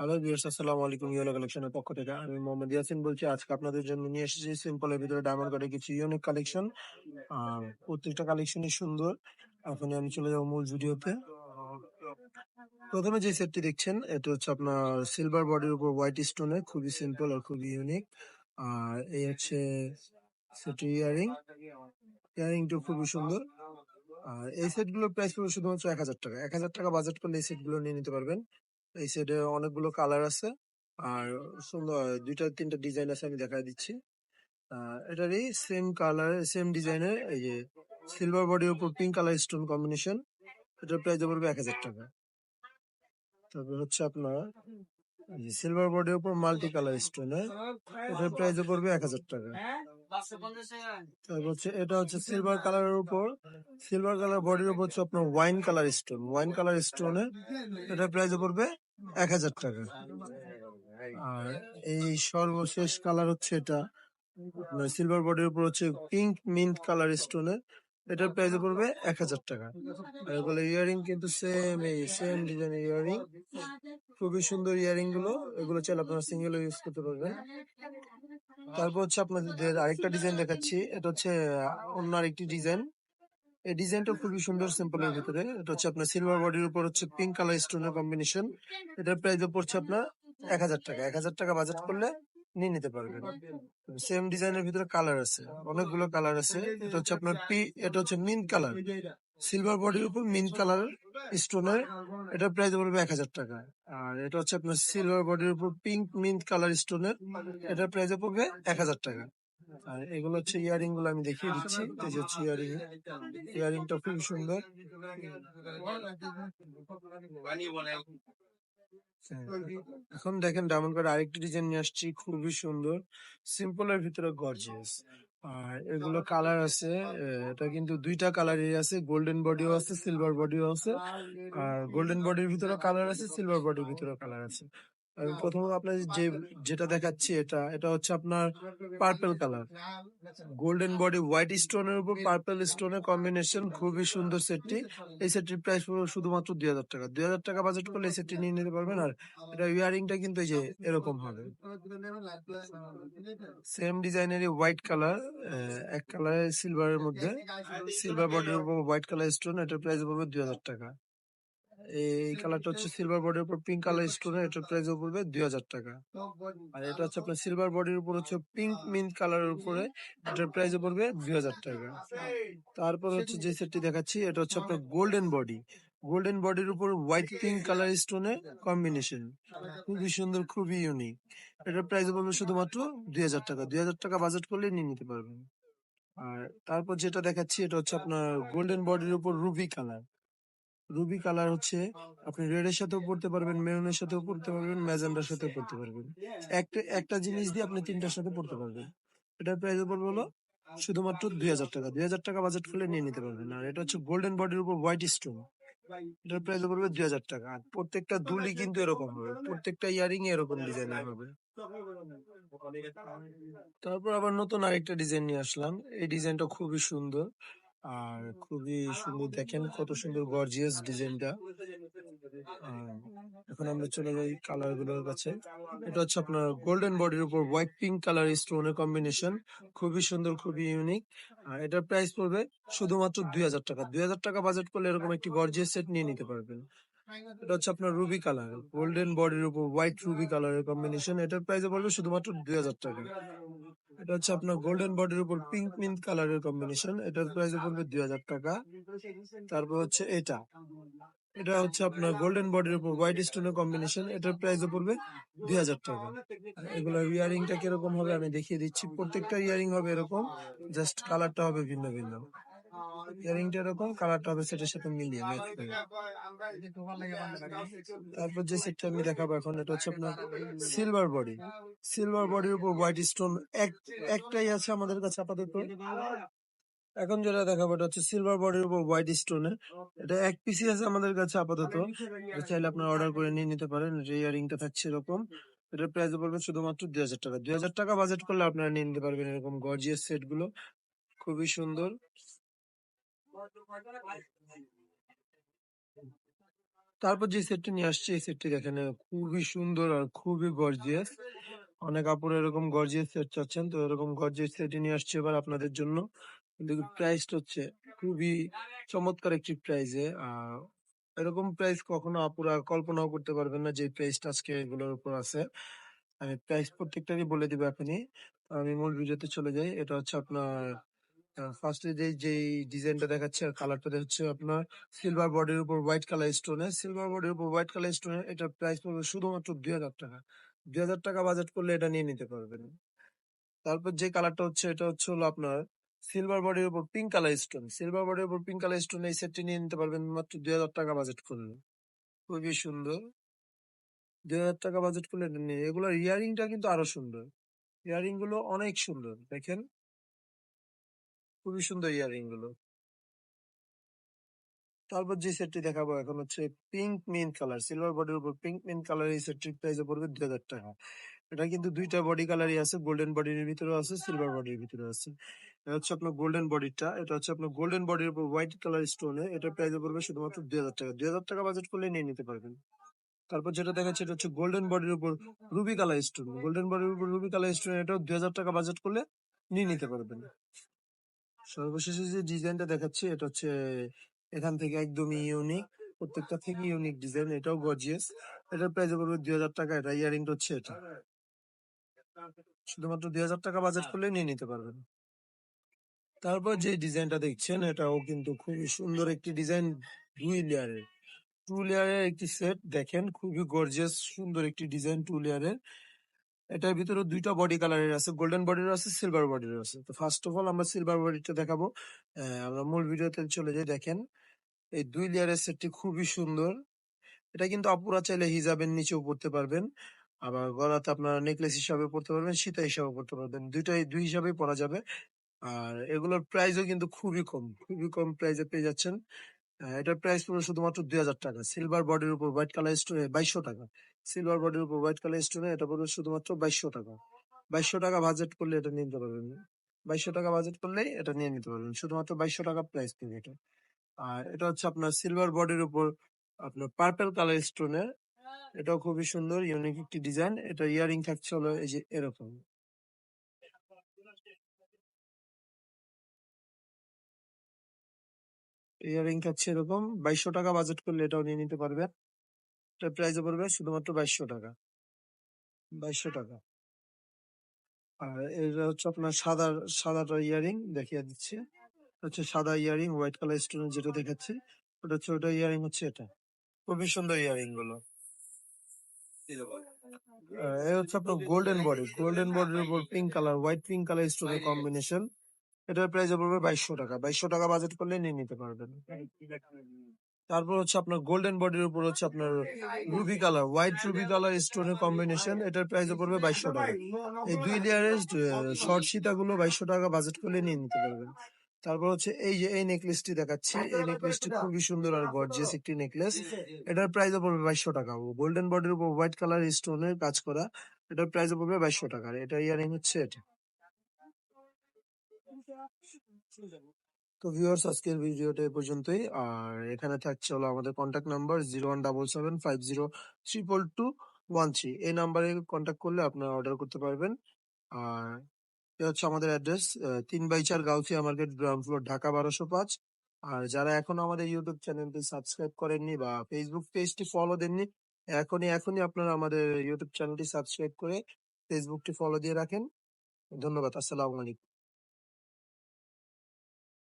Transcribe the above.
Hello viewers আসসালামু আলাইকুম yellow কালেকশনের পক্ষ থেকে। আমি মোহাম্মদ ইয়াসিন বলছি, আজকে আপনাদের জন্য নিয়ে এসেছি সিম্পলের ভিতরে ডায়মন্ড কার্ডের কিছু ইউনিক কালেকশন আর প্রত্যেকটা কালেকশনই সুন্দর। এখন আমি চলে যাব মূল ভিডিওতে। প্রথমে যে সেটটি দেখছেন, এটা হচ্ছে আপনার সিলভার বডির উপর হোয়াইট স্টোনে খুবই সিম্পল আর খুবই ইউনিক আর এই হচ্ছে সেটি ইয়ারিং ইয়ারিংটা খুবই সুন্দর। আর এই সেটগুলোর প্রাইস পড়বে শুধুমাত্র এক হাজার টাকা। এক হাজার টাকা বাজেট করলে এই সেটগুলো নিয়ে নিতে পারবেন। এই সাইডে অনেকগুলো কালার আছে। আর সুন্দর দুইটা, তিনটা ডিজাইন আছে আমি দেখা দিচ্ছি। এটারই সেম কালার সেম ডিজাইনের এই যে সিলভার বডির উপর পিঙ্ক কালার স্টোন কম্বিনেশন এটার প্রাইস পড়বে এক হাজার টাকা। তারপর হচ্ছে আপনার সিলভার বডির উপর মাল্টি কালার স্টোন এটার প্রাইস পড়বে এক হাজার টাকা। তারপর হচ্ছে এটা হচ্ছে সিলভার কালারের উপর সিলভার কালার বডির উপর হচ্ছে আপনার wine colour stone wine colour স্টোনে এটার প্রাইস পড়বে এক হাজার টাকা। আর এই সর্বশেষ কালার হচ্ছে এটা। সিলভার বডির উপর হচ্ছে পিঙ্ক মিন্ট কালার স্টোনে এটার প্রাইস পড়বে এক হাজার টাকা। আর এগুলো ইয়ারিং কিন্তু সেম এই সেম ডিজাইনের ইয়ারিং খুবই সুন্দর ইয়ারিংগুলো। এগুলো চাইলে আপনারা সিঙ্গেল ইউজ করতে পারবেন। তারপর হচ্ছে আপনাদের আরেকটা ডিজাইন দেখাচ্ছি। এটা হচ্ছে অন্য আরেকটি ডিজাইন এই ডিজাইনটা খুবই সুন্দর সিম্পলের ভিতরে। এটা হচ্ছে আপনার সিলভার বডির উপর হচ্ছে পিঙ্ক কালার স্টোনের কম্বিনেশন এটার প্রাইস পড়ছে আপনার এক হাজার টাকা। এক হাজার টাকা বাজেট করলে নিয়ে নিতে পারবেন। সেম ডিজাইনের ভিতরে কালার আছে। অনেকগুলো কালার আছে। এটা হচ্ছে আপনার পি এটা হচ্ছে মিন্ট কালার সিলভার বডির উপর মিন্ট কালার স্টোনের এটার প্রাইস পড়বে এক হাজার টাকা। আর এটা হচ্ছে আপনার সিলভার বডির উপর পিঙ্ক মিন্ট কালার স্টোনের এটার প্রাইস পড়বে এক হাজার টাকা। আর এগুলো হচ্ছে ইয়ারিংগুলো আমি দেখিয়ে দিচ্ছি। এই যে হচ্ছে ইয়ারিং ইয়ারিংটা খুব সুন্দর। এখন দেখেন ডায়মন্ড কার্ড আরেকটি ডিজাইন নিয়ে আসছি খুবই সুন্দর। সিম্পলের ভিতরে গর্জিয়াস আর এগুলো কালার আছে এটা কিন্তু দুইটা কালারই আছে গোল্ডেন বডিও আছে সিলভার বডিও আছে। আর গোল্ডেন বডির ভিতরে কালার আছে সিলভার বডির ভিতরে কালার আছে। আমি প্রথমত আপনার যে যেটা দেখাচ্ছি এটা এটা হচ্ছে আপনার purple colour golden body white স্টোনের উপর পার্পল স্টোনের কম্বিনেশন খুবই সুন্দর সেটটি এই সেটটির প্রাইস শুধুমাত্র দুই হাজার টাকা। দুই হাজার টাকা বাজেট করলে এই সেটটি নিয়ে নিতে পারবেন আর এটা ইয়ারিংটা কিন্তু এই যে এরকম হবে। সেম ডিজাইনেরই হোয়াইট কালার এক কালারের সিলভারের মধ্যে। সিলভার বডির উপর হোয়াইট কালার স্টোন এটার প্রাইস পড়বে দুই হাজার টাকা। এই কালারটা হচ্ছে সিলভার বডির উপর পিঙ্ক কালার স্টোন এটার প্রাইস পড়বে দুই হাজার টাকা। আর এটা হচ্ছে আপনার সিলভার বডির উপর হচ্ছে পিঙ্ক মিন্ট কালারের উপরে এটার প্রাইস পড়বে দুই হাজার টাকা। তারপর হচ্ছে যে সেটটি দেখাচ্ছি এটা হচ্ছে আপনার গোল্ডেন বডি গোল্ডেন বডির উপর হোয়াইট পিঙ্ক কালার স্টোনের কম্বিনেশন খুবই সুন্দর খুবই ইউনিক এটার প্রাইস পড়বে শুধুমাত্র দুই হাজার টাকা। দুই হাজার টাকা বাজেট করলে নিয়ে নিতে পারবেন। আর তারপর যেটা দেখাচ্ছি এটা হচ্ছে আপনার গোল্ডেন বডির উপর রুবি কালার রুবি কালার হচ্ছে আপনি রেড এর সাথেও পড়তে পারবেন মেরুনের সাথেও পড়তে পারবেন ম্যাজেন্ডার সাথেও পড়তে পারবেন। একটা একটা জিনিস দিয়ে আপনি তিনটার সাথে পড়তে পারবেন। এটার প্রাইস পড়বে হলো শুধুমাত্র দুই হাজার টাকা। দুই হাজার টাকা বাজেট করলে নিয়ে নিতে পারবেন। আর এটা হচ্ছে গোল্ডেন বডির উপর হোয়াইট স্টোন এটার প্রাইস পড়বে দুই হাজার টাকা। আর প্রত্যেকটা দুলি কিন্তু এরকম হবে। প্রত্যেকটা ইয়ারিং এরকম ডিজাইন হবে। তারপর আবার নতুন আরেকটা ডিজাইন নিয়ে আসলাম। এই ডিজাইনটা খুবই সুন্দর। আর খুবই সুন্দর দেখেন কত সুন্দর গর্জিয়াস ডিজাইনটা এখন আমরা চলে যাই কালারগুলোর কাছে। এটা হচ্ছে আপনার গোল্ডেন বডির উপর হোয়াইট পিঙ্ক কালার স্টোনের কম্বিনেশন খুবই সুন্দর খুবই ইউনিক আর এটার প্রাইস পড়বে শুধুমাত্র দুই হাজার টাকা। দুই হাজার টাকা বাজেট করলে এরকম একটি গর্জিয়াস সেট নিয়ে নিতে পারবেন। এটা হচ্ছে আপনার রুবি কালার গোল্ডেন বডির উপর হোয়াইট রুবি কালারের কম্বিনেশন এটার প্রাইস পড়বে শুধুমাত্র দুই হাজার টাকা। এটা হচ্ছে আপনার গোল্ডেন বডির উপর পিঙ্ক মিন্ট কালারের কম্বিনেশন এটার প্রাইস পড়বে দুই হাজার টাকা। তারপর হচ্ছে এটা। এটা হচ্ছে আপনার গোল্ডেন বডির উপর হোয়াইট স্টোনের কম্বিনেশন এটার প্রাইস পড়বে দুই হাজার টাকা। এগুলোর ইয়ারিংটা কীরকম হবে আমি দেখিয়ে দিচ্ছি। প্রত্যেকটা ইয়ারিং হবে এরকম জাস্ট কালারটা হবে ভিন্ন ভিন্ন। ইয়ারিংটা এরকম কালারটা হবে সেটার সাথে মিলিয়ে তারপর যে সেটটা আমি দেখাবো এখন এটা হচ্ছে আপনার সিলভার বডি সিলভার বডির উপর হোয়াইট স্টোন এক একটাই আছে আমাদের কাছে আপাতত। এখন যেটা দেখাবো এটা হচ্ছে সিলভার বডির উপর হোয়াইট স্টোনে এটা এক পিসি আছে আমাদের কাছে আপাতত। চাইলে আপনারা অর্ডার করে নিয়ে নিতে পারেন। যে ইয়ারিংটা থাকছে এরকম এটার প্রাইস পড়বে শুধুমাত্র দুই হাজার টাকা। দুই হাজার টাকা বাজেট করলে আপনারা নিয়ে নিতে পারবেন এরকম গর্জিয়াস সেটগুলো। খুবই সুন্দর। তারপর যে সেটটি নিয়ে আসছে, এই সেটটি দেখেন, খুবই সুন্দর আর খুবই গর্জিয়াস অনেক আপুর এরকম গর্জিয়াস সেট চাচ্ছেন, তো এরকম গর্জিয়াস সেটই নিয়ে আসছে এবার আপনাদের জন্য। প্রাইসটা হচ্ছে খুবই চমৎকার একটি প্রাইজে এরকম প্রাইস কখনো আপুরা কল্পনাও করতে পারবেন না যে প্রাইসটা আজকে এগুলোর উপর আছে। আমি প্রাইস প্রত্যেকটারই বলে দিব এখনই। আমি মূল ভিডিওতে চলে যাই। এটা হচ্ছে আপনার ফার্স্টে যে, যেই ডিজাইনটা দেখাচ্ছে, আর কালারটা হচ্ছে আপনার সিলভার বডির উপর হোয়াইট কালার স্টোনে সিলভার বডির উপর হোয়াইট কালার স্টোনে এটা প্রাইস পড়বে শুধুমাত্র দুই হাজার টাকা। দুই হাজার টাকা বাজেট করলে এটা নিয়ে নিতে পারবেন। তারপর যে কালারটা হচ্ছে, এটা হচ্ছে হলো আপনার সিলভার বডির উপর পিঙ্ক কালার স্টোন সিলভার বডির উপর পিঙ্ক কালার স্টোন এই সেটটি নিয়ে নিতে পারবেন মাত্র দুই হাজার টাকা বাজেট করলে। খুবই সুন্দর। দুই হাজার টাকা বাজেট করলে এটা নিয়ে, এগুলোর ইয়ারিংটা কিন্তু আরও সুন্দর। ইয়ারিংগুলো অনেক সুন্দর, দেখেন। খুবই সুন্দর ইয়ারিংগুলো। তারপর যে সেটটি দেখাবো এখন হচ্ছে পিঙ্ক মিন কালার সিলভার বডির উপর পিঙ্ক মিন কালার এই সেটটির প্রাইসে পড়বে দুই হাজার টাকা। এটা কিন্তু দুইটা বডি কালারই আছে গোল্ডেন বডির ভিতরে আছে সিলভার বডির ভিতরে আছে। এটা হচ্ছে আপনার গোল্ডেন বডিটা এটা হচ্ছে আপনার গোল্ডেন বডির উপর হোয়াইট কালার স্টোনে এটা প্রাইসে পড়বে শুধুমাত্র দুই হাজার টাকা। দুই হাজার টাকা বাজেট করলে নিয়ে নিতে পারবেন। তারপর যেটা দেখাচ্ছে এটা হচ্ছে গোল্ডেন বডির উপর রুবি কালার স্টোন গোল্ডেন বডির উপর রুবি কালার স্টোন এটাও দুই হাজার টাকা বাজেট করলে নিয়ে নিতে পারবেন। সর্বশেষে যে ডিজাইনটা দেখাচ্ছি এটা হচ্ছে এখান থেকে একদমই ইউনিক প্রত্যেকটা থেকে ইউনিক ডিজাইন এটাও গর্জিয়াস এটার প্রাইস পড়বে দুই হাজার টাকা এটা ইয়ারিংটা হচ্ছে এটা। শুধুমাত্র দুই হাজার টাকা বাজেট করলে নিয়ে নিতে পারবেন। তারপর যে ডিজাইনটা দেখছেন এটাও কিন্তু খুবই সুন্দর একটি ডিজাইন দুই লেয়ারের টু লেয়ারের একটি সেট দেখেন খুবই গর্জিয়াস সুন্দর একটি ডিজাইন টু লেয়ারের এটার ভিতরে দুইটা বডি কালারের আছে গোল্ডেন বডির আছে সিলভার বডির আছে। তো ফার্স্ট অফ অল আমরা সিলভার বডিটা দেখাবো। আমরা মূল ভিডিওতে চলে যাই, দেখেন। এই দুই লেয়ারের সেটটি খুবই সুন্দর। এটা কিন্তু আপুরা চাইলে হিজাবের নিচেও পড়তে পারবেন। আবার গলাতে আপনার নেকলেস হিসাবে পড়তে পারবেন, সীতা হিসাবে পড়তে পারবেন। দুইটাই, দুই হিসাবেই পরা যাবে। আর এগুলোর প্রাইসও কিন্তু খুবই কম খুবই কম প্রাইসে পেয়ে যাচ্ছেন। এটার প্রাইস পড়বে শুধুমাত্র দুই হাজার টাকা। সিলভার বডির উপর হোয়াইট কালার বাইশশো টাকা। সিলভার উপর হোয়াইট কালার স্টোনে এটা পড়বে শুধুমাত্র বাইশশো টাকা। বাইশশো টাকা বাজেট করলে এটা নিতে পারবেন। বাইশশো টাকা বাজেট করলেই এটা নিয়ে নিতে পারবেন। শুধুমাত্র বাইশশো টাকা প্রাইস পড়বে এটা। আর এটা হচ্ছে আপনার সিলভার বডির উপর আপনার পার্পল কালার স্টোনের এটাও খুবই সুন্দর ইউনিক একটি ডিজাইন এটা ইয়ারিং থাকছে হলো এই যে এরকম। ইয়ারিং থাকছে এরকম। বাইশশো টাকা বাজেট করলে এটাও নিয়ে নিতে পারবেন। এটা প্রাইস পড়বে শুধুমাত্র বাইশশো টাকা। বাইশশো টাকা। আর এটা হচ্ছে আপনার সাদা সাদাটা ইয়ারিং দেখিয়ে দিচ্ছে। হচ্ছে সাদা ইয়ারিং হোয়াইট কালার স্টোন যেটা দেখাচ্ছি ওটা হচ্ছে ওটা ইয়ারিং হচ্ছে এটা। খুবই সুন্দর ইয়ারিংগুলো। এই হচ্ছে আপনার গোল্ডেন বডি গোল্ডেন বডির উপর pink colour white pink colour স্টোনের কম্বিনেশন এটার প্রাইস পড়বে বাইশশো টাকা। বাইশশো টাকা বাজেট করলে নিয়ে নিতে পারবেন। তারপর হচ্ছে আপনার গোল্ডেন বডির উপর হচ্ছে আপনার ruby colour white ruby colour স্টোনের কম্বিনেশন এটার প্রাইস পড়বে বাইশশো টাকা। এই দুই লেয়ারের শর্ট সীতাগুলো বাইশশো টাকা বাজেট করলে নিয়ে নিতে পারবেন। তারপর হচ্ছে এই যে, এই নেকলেসটি দেখাচ্ছি। এই নেকলেসটি খুবই সুন্দর আর গর্জিয়াস একটি নেকলেস এটার প্রাইস পড়বে বাইশশো টাকা। গোল্ডেন বডির উপর হোয়াইট কালার স্টোনের কাজ করা, এটার প্রাইস পড়বে বাইশশো টাকা। এটা ইয়ারিং হচ্ছে এটা। তো ভিউয়ার্স আজকের ভিডিওটা এ পর্যন্তই। আর এখানে থাকছে হলো আমাদের contact number zero one double seven five zero triple two one three এই নাম্বারে কন্ট্যাক্ট করলে আপনারা অর্ডার করতে পারবেন। আর এটা হচ্ছে আমাদের অ্যাড্রেস তিন বাই চার Gausia market ground floor Dhaka বারোশো পাঁচ। আর যারা এখনও আমাদের ইউটিউব চ্যানেলটি সাবস্ক্রাইব করেননি বা ফেসবুক পেজটি ফলো দেননি, এখনই এখনই আপনারা আমাদের ইউটিউব চ্যানেলটি সাবস্ক্রাইব করে ফেসবুকটি ফলো দিয়ে রাখেন। ধন্যবাদ, আসসালামু আলাইকুম।